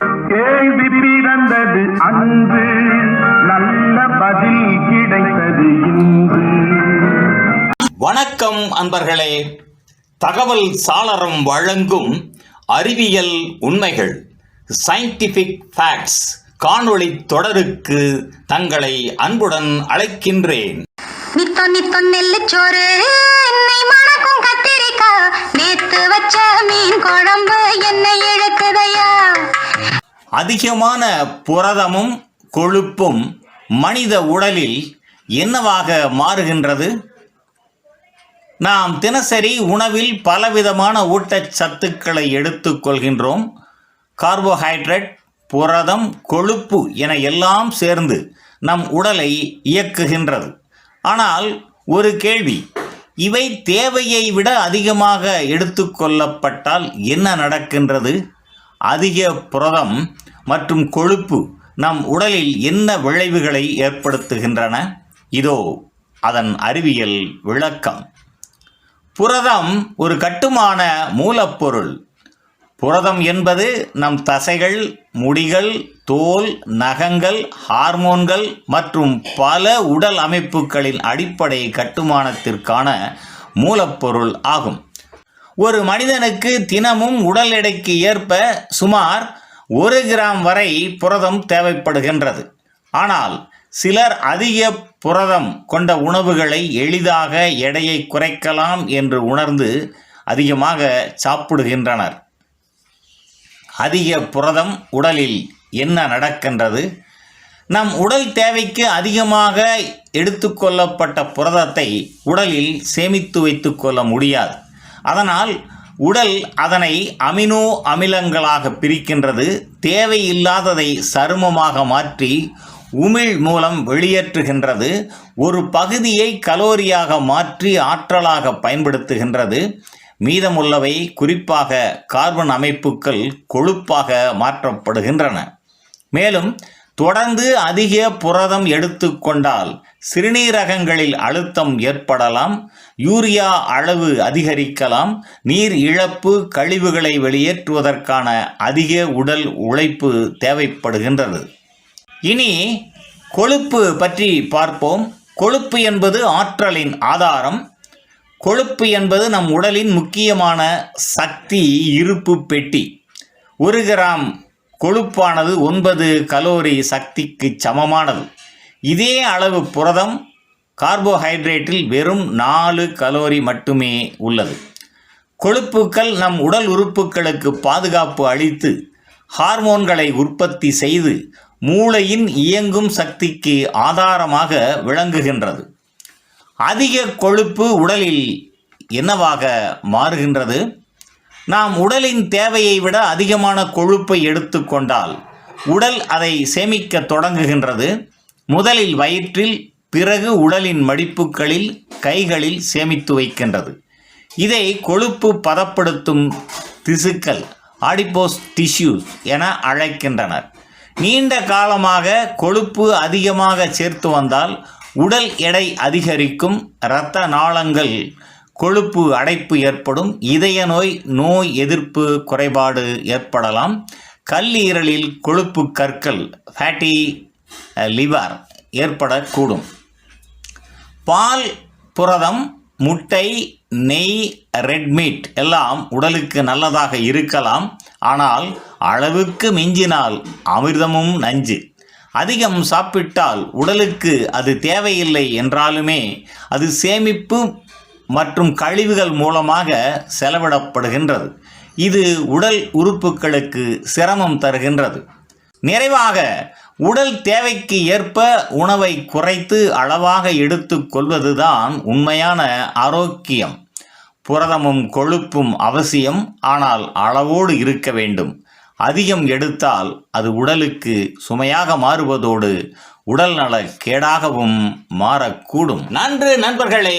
கேள்வி பிறந்தது அன்று நல்ல பதில் கிடைத்தது இன்று. வணக்கம் அன்பர்களே. தகவல் சாளரம் வழங்கும் அறிவியல் உண்மைகள் சயின்டிஃபிக் ஃபேக்ட்ஸ் காணொளி தொடருக்கு தங்களை அன்புடன் அழைக்கின்றேன். நித்தோ நித்தோ நெல்லுச்சோறு என்னை மணக்கும் கத்திரிக்காய் நேத்து வச்ச மீன் குழம்பு அதிகமான புரதமும் கொழுப்பும் மனித உடலில் என்னவாக மாறுகின்றது? நாம் தினசரி உணவில் பலவிதமான ஊட்டச்சத்துக்களை எடுத்துக்கொள்கின்றோம் கார்போஹைட்ரேட் புரதம் கொழுப்பு என எல்லாம் சேர்ந்து நம் உடலை இயக்குகின்றது. ஆனால் ஒரு கேள்வி இவை தேவையை விட அதிகமாக எடுத்துக்கொள்ளப்பட்டால் என்ன நடக்கின்றது? அதிக புரதம் மற்றும் கொழுப்பு நம் உடலில் என்ன விளைவுகளை ஏற்படுத்துகின்றன? இதோ அதன் அறிவியல் விளக்கம். புரதம் ஒரு கட்டுமான மூலப்பொருள். புரதம் என்பது நம் தசைகள் முடிகள் தோல் நகங்கள் ஹார்மோன்கள் மற்றும் பல உடல் அமைப்புகளின் அடிப்படை கட்டுமானத்திற்கான மூலப்பொருள் ஆகும். ஒரு மனிதனுக்கு தினமும் உடல் எடைக்கு ஏற்ப சுமார் ஒரு கிராம் வரை புரதம் தேவைப்படுகின்றது. ஆனால் சிலர் அதிக புரதம் கொண்ட உணவுகளை எளிதாக எடையை குறைக்கலாம் என்று உணர்ந்து அதிகமாக சாப்பிடுகின்றனர். அதிக புரதம் உடலில் என்ன நடக்கின்றது? நம் உடல் தேவைக்கு அதிகமாக எடுத்துக்கொள்ளப்பட்ட புரதத்தை உடலில் சேமித்து வைத்துக்கொள்ள முடியாது. அதனால் உடல் அதனை அமினோ அமிலங்களாக பிரிக்கின்றது. தேவையில்லாததை சருமமாக மாற்றி உமிழ் மூலம் வெளியேற்றுகின்றது. ஒரு பகுதியை கலோரியாக மாற்றி ஆற்றலாக பயன்படுத்துகின்றது. மீதமுள்ளவை குறிப்பாக கார்பன் அமைப்புகள் கொழுப்பாக மாற்றப்படுகின்றன. மேலும் தொடர்ந்து அதிக புரதம் எடுத்துக்கொண்டால் சிறுநீரகங்களில் அழுத்தம் ஏற்படலாம் யூரியா அளவு அதிகரிக்கலாம் நீர் இழப்பு கழிவுகளை வெளியேற்றுவதற்கான அதிக உடல் உழைப்பு தேவைப்படுகின்றது. இனி கொழுப்பு பற்றி பார்ப்போம். கொழுப்பு என்பது ஆற்றலின் ஆதாரம். கொழுப்பு என்பது நம் உடலின் முக்கியமான சக்தி இருப்பு பெட்டி. ஒரு கிராம் கொழுப்பானது ஒன்பது கலோரி சக்திக்கு சமமானது. இதே அளவு புரதம் கார்போஹைட்ரேட்டில் வெறும் நாலு கலோரி மட்டுமே உள்ளது. கொழுப்புக்கள் நம் உடல் உறுப்புகளுக்கு பாதுகாப்பு அளித்து ஹார்மோன்களை உற்பத்தி செய்து மூளையின் இயங்கும் சக்திக்கு ஆதாரமாக விளங்குகின்றது. அதிக கொழுப்பு உடலில் என்னவாக மாறுகின்றது? நாம் உடலின் தேவையை விட அதிகமான கொழுப்பை எடுத்துக்கொண்டால் உடல் அதை சேமிக்க தொடங்குகின்றது. முதலில் வயிற்றில் பிறகு உடலின் மடிப்புகளில் கைகளில் சேமித்து வைக்கின்றது. இதை கொழுப்பு பதப்படுத்தும் திசுக்கள் ஆடிப்போஸ் டிஷ்யூஸ் என அழைக்கின்றனர். நீண்ட காலமாக கொழுப்பு அதிகமாக சேர்த்து வந்தால் உடல் எடை அதிகரிக்கும் இரத்த நாளங்கள் கொழுப்பு அடைப்பு ஏற்படும் இதய நோய் நோய் எதிர்ப்பு குறைபாடு ஏற்படலாம். கல்லீரலில் கொழுப்பு கற்கள் ஃபேட்டி லிவர் ஏற்படக்கூடும். பால் புரதம் முட்டை நெய் ரெட் மீட் எல்லாம் உடலுக்கு நல்லதாக இருக்கலாம். ஆனால் அளவுக்கு மிஞ்சினால் அமிர்தமும் நஞ்சு. அதிகம் சாப்பிட்டால் உடலுக்கு அது தேவையில்லை என்றாலுமே அது சேமிப்பு மற்றும் கழிவுகள் மூலமாக செலவிடப்படுகின்றது. இது உடல் உறுப்புகளுக்கு சிரமம் தருகின்றது. நிறைவாக உடல் தேவைக்கு ஏற்ப உணவை குறைத்து அளவாக எடுத்துக்கொள்வதுதான் உண்மையான ஆரோக்கியம். புரதமும் கொழுப்பும் அவசியம் ஆனால் அளவோடு இருக்க வேண்டும். அதிகம் எடுத்தால் அது உடலுக்கு சுமையாக மாறுவதோடு உடல் நல கேடாகவும் மாறக்கூடும். நன்று நண்பர்களே